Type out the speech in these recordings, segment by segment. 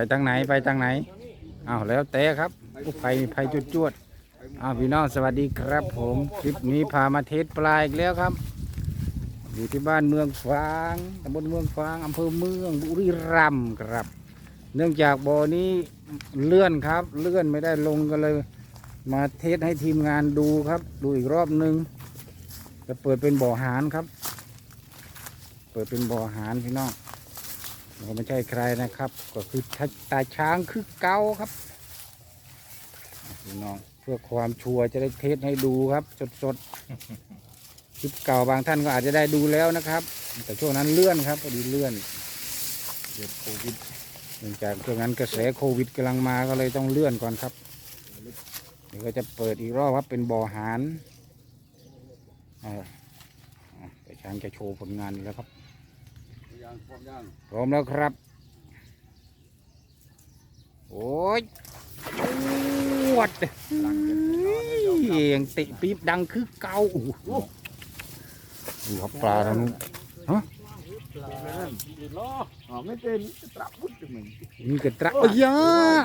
ไปทางไหนไปทางไหนอ้าวแล้วแต่ครับผู้ภัยมีภัยจุดจวดอ้าวพี่น้องสวัสดีครับผมคลิปนี้พามาเทสปลาอีกแล้วครับอยู่ที่บ้านเมืองฟางตำบลเมืองฟางอำเภอเมืองบุรีรัมย์ครับ เนื่องจากบ่อนี้เลื่อนครับ เลื่อนไม่ได้ลงกันเลย มาเทสให้ทีมงานดูครับ ดูอีกรอบนึงจะเปิดเป็นบ่อหารครับ เปิดเป็นบ่อหารพี่น้อง เราไม่ใช่ใครนะครับ ก็คือตาช้างคือเกาครับพี่น้องเพื่อความชัวร์จะได้เทสให้ดูครับ สดๆคลิปเก่าบางท่านก็อาจจะได้ดูแล้วนะครับ แต่ช่วงนั้นเลื่อนครับพอดีเลื่อนเดือนโควิดเนื่องจากช่วงนั้นกระแสโควิดกำลังมาก็เลยต้องเลื่อนก่อนครับเดี๋ยวก็จะเปิดอีกรอบครับเป็นบ่อหารอ่าแต่ช้างจะโชว์ผลงานแล้วครับ ย่างพร้อมย่างพร้อมแล้วครับ โอ้ยปวดเอียงติปี๊บดังคือเกาโอ้โหดูครับปลาทางนู้นอ๋อไม่เป็นตรับพุทธมึงมีกระตระเอ้ยยา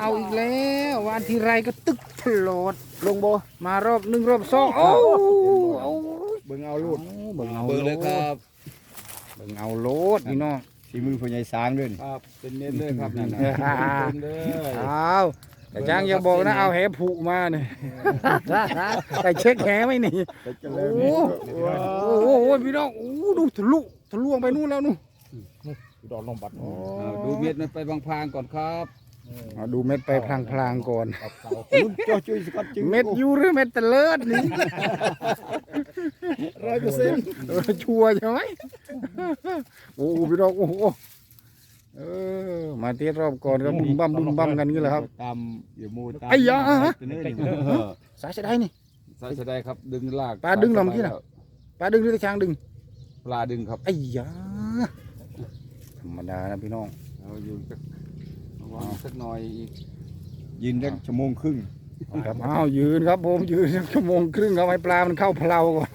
เอาอีกแล้ววันที่ไรก็ตึกพลอดลงโบมารอบหนึ่งรอบสองโอ้เอาเบิ่งเอาลูดเบิ่งเอาเบิ่งเลยครับเบิ่งเอาโลดพี่น้องสีมือพ่อใหญ่สางด้วยครับเป็นเน้นเลยครับนั่นน่ะอ่า เป็นเลย เอาแต่จ้างอย่าบอกนะเอาแหผูกมาเนี่ยแต่เช็คแหไหมนี่ไปเจโอ้ริญโหโอ้โหพี่น้องโอ้โหดูทะลุทะลวงไปนู่นแล้วนู่น ดอนลงบัดเอาดูเม็ดมันไปบางพางก่อนครับ เอาดูเม็ดไปพลางๆก่อนลุ้นจ่อจุ้ยสกัดจึงเม็ดยูหรือเม็ดตะเลิดนี่ ร้อยเปอร์เซ็นต์เออชัวร์ใช่ไหมโอ้โหพี่น้องโอ้โหเออมาเที่รอบก่อนก็บุ้มบั้มบุ้มบั้มกันนี่แหละครับ ตามอย่ามูตามไอ้ยา ตัวนี้เออสายเสยดายนี่สายเสดายครับ ดึงลากปลาดึงเหรอเมื่อกี้น่ะปลาดึงหรือตะช้างดึงปลาดึงครับไอ้ยาธรรมดานะพี่น้องเอาอยู่สัก ระวังสักหน่อยอีกยืนได้ชั่วโมงครึ่งครับอ้าวยืนครับผมยืนชั่วโมงครึ่งครับให้ปลามันเข้าเพลาก่อน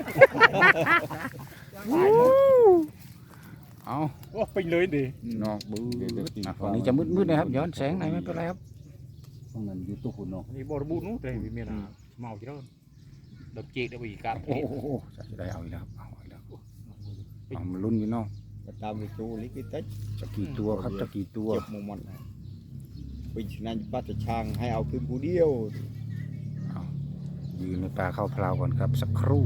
เอาว่าไปเลยดิน้องบื้อเดี๋ยวจะกินอะฝั่งนี้จะมืดๆนะครับย้อนแสงหน่อยไม่เป็นไรครับตรงนั้นอยู่ตู้หุ่นเนาะนี่บริบูรณ์นู้นแต่มีเมียนาเมาจีแล้วดับเจกได้ไปอีกการโอ้โหจะได้เอาอีกแล้วเอาอีกแล้วเอามาลุ้นพี่น้องก็ตามไปจูลิกิเต็ดจะกี่ตัวครับจะกี่ตัวเจ็บมุมมัน ไปฉะนั้นป้าจะช่างให้เอาขึ้นผู้เดียวยืนในปลาเข้าเพลาก่อนครับ สักครู่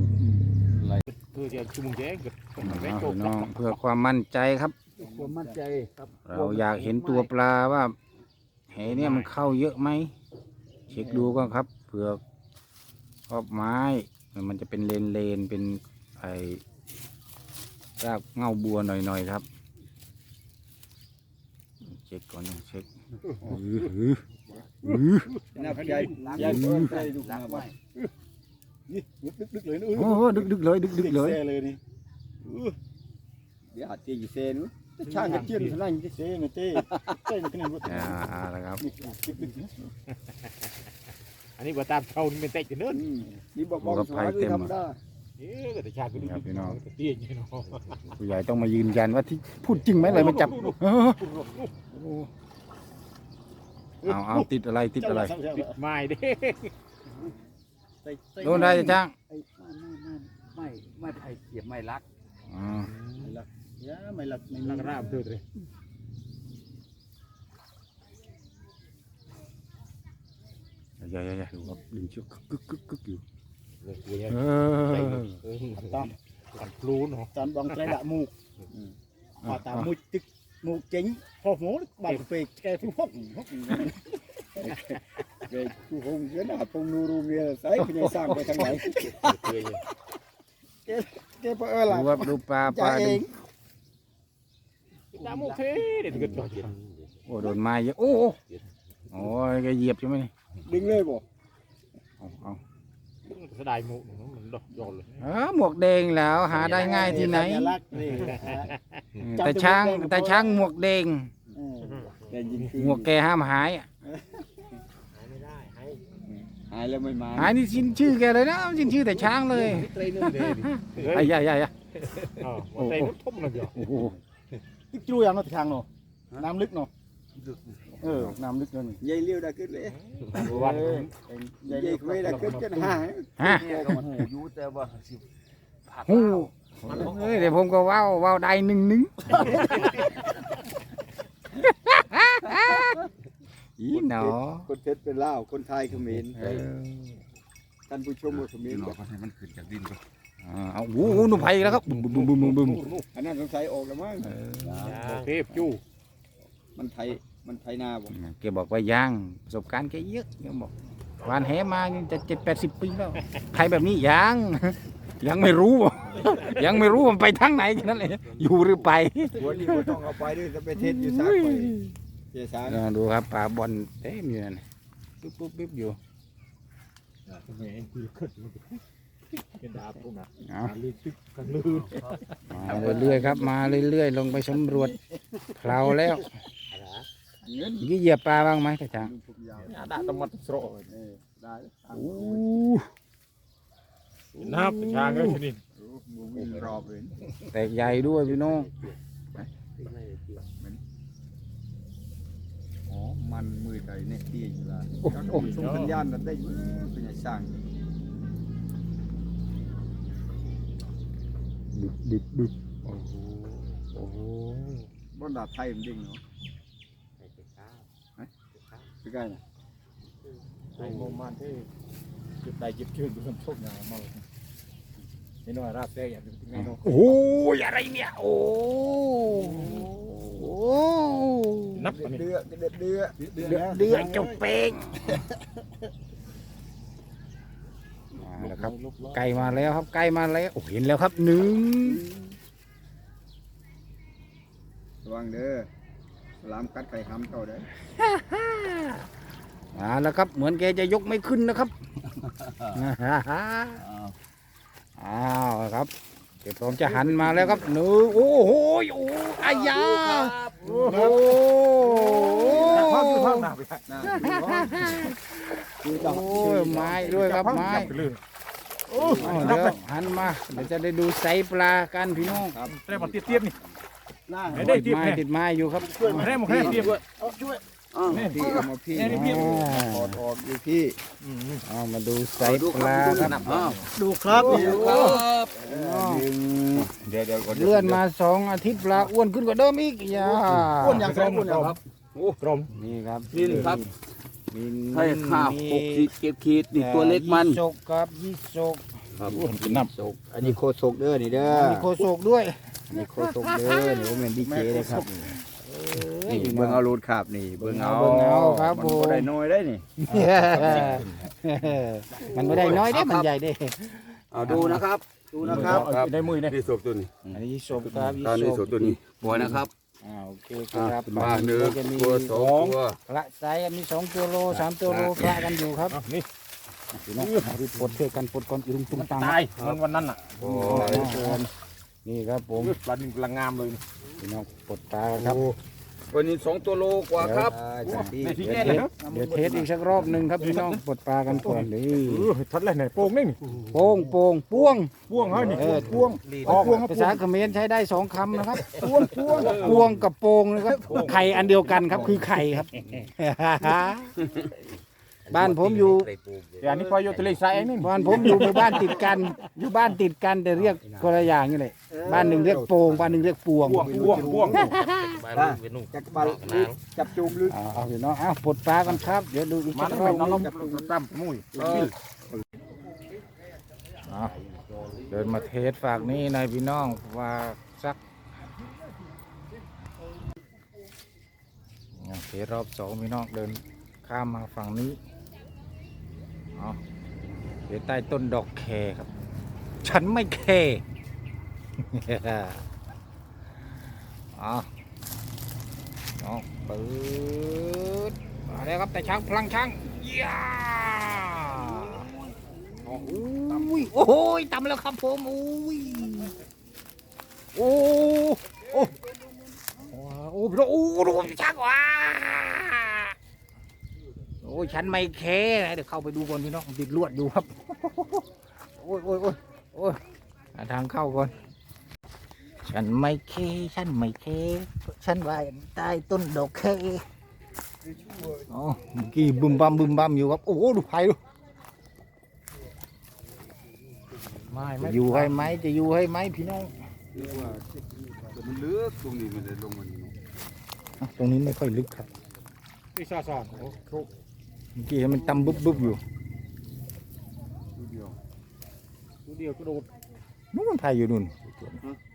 คือจะชุ่มแจ้งกับเอาพี่น้องเพื่อความมั่นใจครับ ความมั่นใจครับ เราอยากเห็นตัวปลาว่าแหเนี่ยมันเข้าเยอะไหมเช็คดูก่อนครับเผื่อครอบไม้ มันจะเป็นเลนเลนๆเป็นไอ้รากเง่าบัวหน่อยๆครับ เช็คก่อนนะเช็ค อื้อหืออื้อนับใหญ่ใหญ่เพิ่มไปดูหน้าบ้านดึกๆเลยนู้โอ้โหดึกดึกๆเลยดึกดึกๆเลยเลยนี่เดี๋ยวอาจจะอยู่เซนช่างกระเจี๊ยบสนั่นจะเซนเต้เต้นขนาดว่าอ่าอ่าแล้วครับอันนี้ว่าตามเท่านี่เป็นเตะกันเนินนี่บอกบอกสวยด้วยทำได้เอ๊ะแต่ชาติก็ดูเตี้ยอย่างเนาะผู้ใหญ่ต้องมายืนยันว่าที่พูดจริงไหมเลยมาจับ เออเอาเอาติดอะไรติดอะไรไม่เด้โดนได้จ้างไม่ไม่ไผ่เสียบไม่รักอ๋อยาไม่รักไม่นักราบเธอเลยอย่าอย่าอย่าดูครับดึงเชือกกึกกึกกึกอยู่เลยตัวนี้เออต้องกันพลูเนาะตอนบองใจละมูกพอตามมูกตึก มูกเจ๋งพอหมูบางเปกแกผู้หกหกเปกผู้หงเยอะนะตรงนูรูเมียใส่ขยันสร้างไปทางไหนเตี้ยแกเออดูล่ะว่าดูปลาปจ่าลาเอดึงงตามโอเคเดี๋ยวก็จะโอ้โดนไม้เยอะโอ้โหโอ้ยแกเหยียบใช่ไหมนี่ดึงเลยบ่เอาเอา สดายหมูมันดอกยอดเลยเออหมวกแดงแล้วหาได้ง่ายที่ไหน สัญลักษณ์นี่แต่ช้างแต่ช้างหมวกแดงเออแต่ยิงคือหมวกแกห้ามหายอะไม่ได้ให้หายแล้วไม่มาหายนี่ชินชื่อแกเลยนะชินชื่อแต่ช้างเลยเตยนึงเลยไอ้ยาใหญ่ยอ๋อเตยมันทุ่มเลยเดียวโอ้โห ตึกจุยอย่างนั้นทางเนาะน้ำลึกเนาะ เออน้ำลึกเลยนี่ยายเลี้ยวได้ขึ้นเลยวันยายคุยได้ขึ้นจนหายฮะเนี่ยก็หูอยู่แต่ว่าสิผักฮู้เอ้ยเดี๋ยวผมก็เว้าเว้าได้หนึ่งหนึ่งอีหนอคนเพชรเป็นลาวคนไทยเขมรเออท่านผู้ชมว่าเขมรรอให้มันขึ้นจากดินก่อนอ่าเอาโอ้โหหนุ่มไผ่อีกแล้วครับบึ้มบึ้มบึ้มบึ้มบึ้มอันนั้นสงสัยออกแล้วมั้งเออ เทพจู่มันไทย มันไทยนาบ่แกบอกว่ายังประสบการณ์แกเยอะแกบอกวานแหมายังจะเจ็ดแปดสิบปีแล้วใครแบบนี้ยัง ยังไม่รู้ ยังไม่รู้ว่ามันไปทางไหนแค่นั้นเลยอยู่หรือไปหัวนี่บ่ต้องเอาไปด้วยจะไปเทศอยู่ซากไปเจสานอ่าดูครับป่าบอลเต็มอยู่นั่นปุ๊บปุ๊บปุ๊บอยู่แม่งคือขึ้นเป็นดาบพวกน่ะเอาลื่นตึกกันลื่นมาเรื่อยๆครับ มาเรื่อยๆลงไปสำรวจเพลาแล้ว เงินยี่เหยียบปลาบ้างไหมท่าจางทุกอย่างดาบตะมัดโสรเออได้โอ้นับช้างเลยชนิดหมูวิ่งรอบเลยแตกใหญ่ด้วยพี่น้องอ๋อมันมือใดเนี่ยเตี้ยอยู่ละแล้วก็ส่งสัญญาณนั้นได้อยู่เป็นไงสร้างดึบดึบดึบโอ้โหโอ้โหบ่ดาบไทยมันดิ่งเนาะไป ใกล้น่ะไอ้โมมันที่จุดใดจิบชื่นดูสมโชคงามมาไม่น้อยราบแท้อย่างนี้ไงเนาะโอ้ยอะไรเนี่ยโอ้โหนับอันนี้เดือดเดือดเดือดเดือดเดือดเจ้าเป้งมาแล้วครับไก่มาแล้วครับไก่มาแล้วโอ้เห็นแล้วครับหนึ่งระวังเด้อส ลามกัดไข่ห้ำเก่าเด้อมาแล้วครับ เหมือนแกจะยกไม่ขึ้นนะครับ อ้าวครับเดี๋ยวผมจะหันมาแล้วครับหนึ่งโอ้โหโอ้อายาโอ้โหภาพคือภาพหน้าไปน่าคือจับโอ้ยไม้ด้วยครับไม้จับไปเลยอ้าวเดี๋ยวหันมาเดี๋ยวจะได้ดูไซส์ปลากันพี่น้องแต่มาเตี้ยๆนี่ห น้าไม่ได้ติดไม้ติดไม้อยู่ครับแค่มาแค่เตี้ยอ้าวพี่เอามาพี่นี่พี่อ่าถอดออกดูพี่เอามาดูไซส์ปลาครับดูครับดูครับเดี๋ยวเดี๋ยวก่อนเลื่อนมาสองอาทิตย์ปลาอ้วนขึ้นกว่าเดิมอีกอย่าอ้วนอย่างไรอ้วนอย่างครับกรมนี่ครับนี่ครับมีให้ข้าวหกขีดเก็บขีดนี่ตัวเล็กมันยี่สกครับยี่สกครับกินน้โศกอันนี้โคศกเด้อนี่เด้อมีโคโศกด้วยอั มีโคศกเด้อเดี๋ยวเป็นดีเจเลยครับนี่เบิ่งเอารูดขาบนี่เบิ่งเอาเบิ่งเอาครับมันผมบ่ได้น้อยได้นี่มันไม่ได้น้อยเด้มันใหญ่เด้เอาดูนะครับ ดูนะครับได้มือเนี่ยนี่ศพตัวนี้อันนี้ยี่สกครับตอนนี้สศกพตัวนี้ปล่อยนะครับอ่าโอเคครับมาหนึ่งตัวสองตัวพระไซมีสองตัวโลสามตัวโลพระกันอยู่ครับนี่พี่น้องปลดเพื่อกันปลดก่อนอีรุงตุงตังตายมันวันนั้นอะโอ้ย นี่ครับผมปลาดินกำลังงามเลยพี่น้องปลดปลาครับวันนี้สองตัวโลกว่าครับในที่เดี๋แก่ยวเลยเทสเดี๋ยวเทสอีกสักรอบหนึ่งครับพี่น้องปลดปลากันก่อนนี่ทัดเลยเนี่ยโป่งนี่นี่โป่งโป่งป้วงพ่วงเฮ้ยนี่เออพ่วงออกภาษาเขมรใช้ได้สองคำนะครับพวงพวงพวงกับโปงนะครับไข่อันเดียวกันครับคือไข่ครับ บ้านผมอยู่อย่างนี้พอโยทะเลทรายเองนี่บ้านผมอยู่หมู่บ้านติดกัน อยู่บ้านติดกันแต่เรียกคนละอย่างนี่เลยบ้านหนึ่งเรียกโปงบ้านหนึ่งเรียกปวงพ่วงพ่วงพ่วงจักรบาลจับจูมลึกเอาเอาพี่น้องเอาปลดปลากันครับ เดี๋ยวดูอีกมัสันกรไม่อบน้องนึงตั้มมุ้ยเอาเดินมาเทสฝากนี้นายพี่น้องว่าสักเอาเทสรอบสองพี่น้องเดินข้ามมาฝั่งนี้ เอาเดี๋ยวใต้ต้นดอกแคครับ ฉันไม่แคเอาเอาปืดมาแล้วครับแต่ช้างพลังช้างย่าโอ้ยโอ้ยตำแล้วครับผมโอ้ยโอ้โอ้โอ้พี่น้องโอ้ดูช้างว้าโอ้ยฉันไม่แคร์เดี๋ยวเข้าไปดูก่อนพี่น้องติดลวดอยู่ครับโอ้ยโอ้ยโอ้ยโอ้ยหาทางเข้าก่อน ฉันไม่เค ฉันไม่เค ฉันว่าใต้ต้นดอกเคอ๋อเมื่อกี้บึมบัมบึมบัมอยู่ครับ โอ้โหดูไผ่ดูไม่จะไม่อยู่ให้ไหมจะอยู่ให้ไหมพี่น้องเรียกว่าแต่มันลึกตรงนี้มันเลยลงมันอะตรงนี้ไม่ค่อยลึกครับพี่ซอสอนโอ้โห เมื่อกี้มันตำบึบบึบอยู่ดูเดียวดูเดียวก็โดดนู้นมันไผ่อยู่นู่น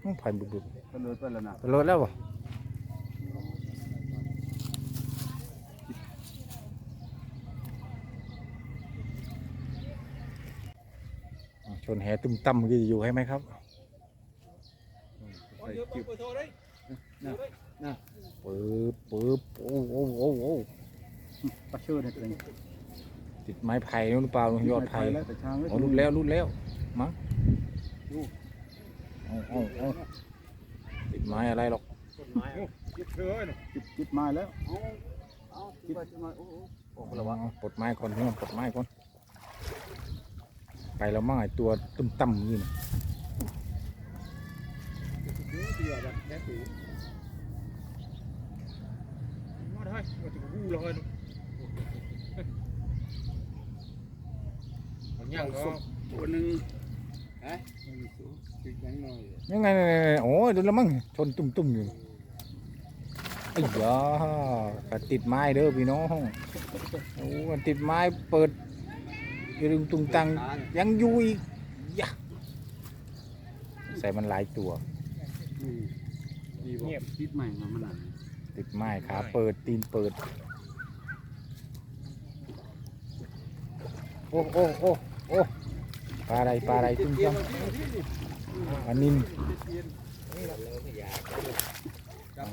นู้นไผ่บึบบึบก็เลยไปแล้วนะตลอดแล้วบ่อะชนแหตุ้มตั้มเมื่อกี้จะอยู่ให้ไหมครับใส่จิ๊บปึ๊บปึ๊บโอ้โอ้โอ้โอ้ ปลาเชื่อเนี่ยตัวนี้ติดไม้ไผ่นู่นหรือเปล่ายอดไผ่แล้วแต่ช้างเลยอ๋อรุดแล้วรุดแล้วมั้งเอาเอาเอาติดไม้อะไรหรอกต้นไม้ยึดเชื้อเนาะจิบจิบมาแล้วเอาคิดว่าจะมาโอ้โหโอ้ระวังปลดไม้ก่อนพี่น้องปลดไม้ก่อนไปแล้วมั่งไอตัวตุ้มตั้มนี่นะเดียวแบบแค่ตีมาได้มาถึงหูเลย มันยังก็ตัวหนึ่งจิบยังหน่อยยังไงโอ้ยโดนแล้วมั้งชนตุ้มตุ้มอยู่ไอ้ยาก็ติดไม้เด้อพี่น้องโอ้ติดไม้เปิดยึงตุงตังยังอยู่อีกยะใส่มันหลายตัวเงียบคิดใหม่มามันอ่ติดไม้ขาเปิดตีนเปิด โอ้โอ้โอ้ โอ้ปลาอะไรปลาอะไรตุ้มตั้มปลานิน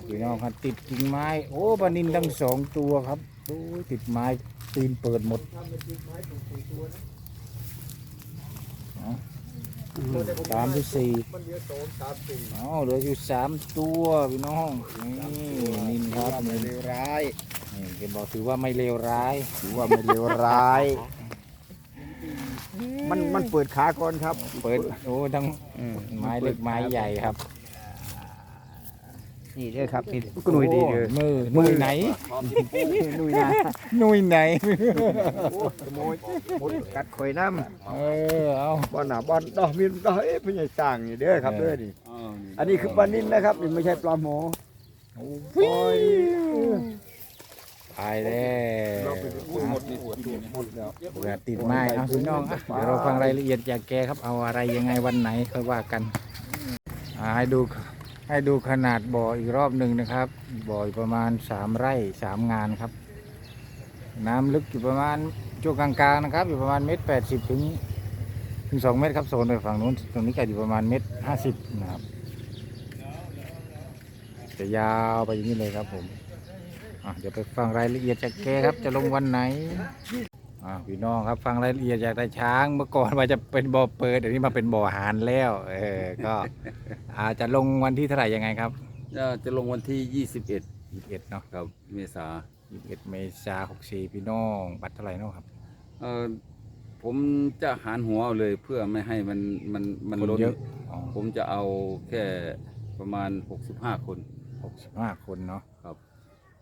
พี่น้องครับติดกิ่งไม้ โอ้ปลานินทั้งสองตัวครับโอ้ยติดไม้ตีนเปิดหมดเอาสามที่สี่มันเยอะโตตามตีอ๋อเหลืออยู่สามตัวพี่น้องนี่นินครับนินเลวร้ายนี่เห็นบอกถือว่าไม่เลวร้าย ถือว่าไม่เลวร้าย มันมันเปิดขาก่อนครับ เปิดโอ้ทั้งไม้เล็กไม้ใหญ่ครับนี่เด้อครับนี่ก็หนุ่ยดีเด้อมือ มือไหนหนุ่ยนะหนุ่ยไหนขโมยหมดกัดข่อยน้เออเอาำบ่อนหนาบ่อนดอกมีดอกเอ๊ะพี่ใหญ่สร้างนี่เด้อครับเด้อนี่อ้าวอันนี้คือปลานิ่นนะครับนี่ไม่ใช่ปลาหมอโอ้ย ตายแล้วหมดนี่หมดแล้วเบื่อติดไม้เอาพี่น้องอะเดี๋ยวเราฟังรายละเอียดจากแกครับเอาอะไรยังไงวันไหนค่อยว่ากันอ่าให้ดูให้ดูขนาดบ่ออีกรอบหนึ่งนะครับ บ่ออยู่ประมาณสามไร่สามงานครับ น้ำลึกอยู่ประมาณช่วงกลางๆนะครับ อยู่ประมาณเมตรแปดสิบถึงถึงสองเมตรครับโซนไปฝั่งนู้นตรงนี้ก็อยู่ประมาณเมตรห้าสิบนะครับจะยาวไปอย่างนี้เลยครับผม อะเดี๋ยวไปฟังรายละเอียดจากแกครับจะลงวันไหนอะพี่น้องครับฟังรายละเอียดจากตาช้างเมื่อก่อนว่าจะเป็นบ่อเปิดเดี๋ยวนี้มาเป็นบ่อหานแล้วเออก็อาจจะลงวันที่เท่าไหร่ยังไงครับจะลงวันที่ 21ยี่สิบเอ็ดเนาะครับเมษายี่สิบเอ็ดเมษาหกสี่พี่น้องบัตรเท่าไหร่เนาะครับเออผมจะหารหัวเอาเลยเพื่อไม่ให้มันมันมันคนล้นเยอะอ๋อผมจะเอาแค่ประมาณ 65 คนหกสิบห้าคนเนาะ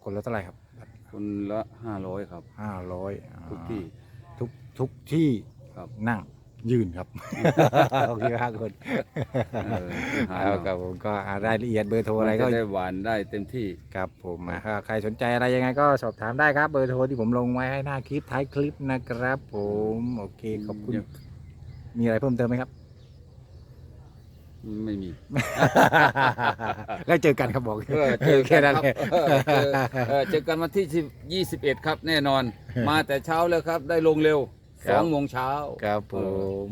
ครับคนละเท่าไหร่ครับคนละ500ครับ ห้าร้อยทุกที่ ทุกทุกที่ครับ นั่งยืนครับ โอเคห้าคนเออหารเอาเอากับผมก็อ่ารายละเอียดเบอร์โทรอะไรก็มันจะได้หวานได้เต็มที่ ครับผมอะถ้าใครสนใจอะไรยังไงก็สอบถามได้ครับ เบอร์โทรที่ผมลงไว้ให้หน้าคลิปท้ายคลิปนะครับ ผม โอเคขอบคุณเยี่ยมมีอะไรเพิ่มเติมไหมครับ ไม่มี แล้วเจอกันครับบอกเออเจอแค่กันนั้นครับเลยเออเจอเออเจอกันวันที่ 21 ครับ แน่นอน มาแต่เช้าเลยครับ ได้ลงเร็วครับ2โมงเช้า ครับผม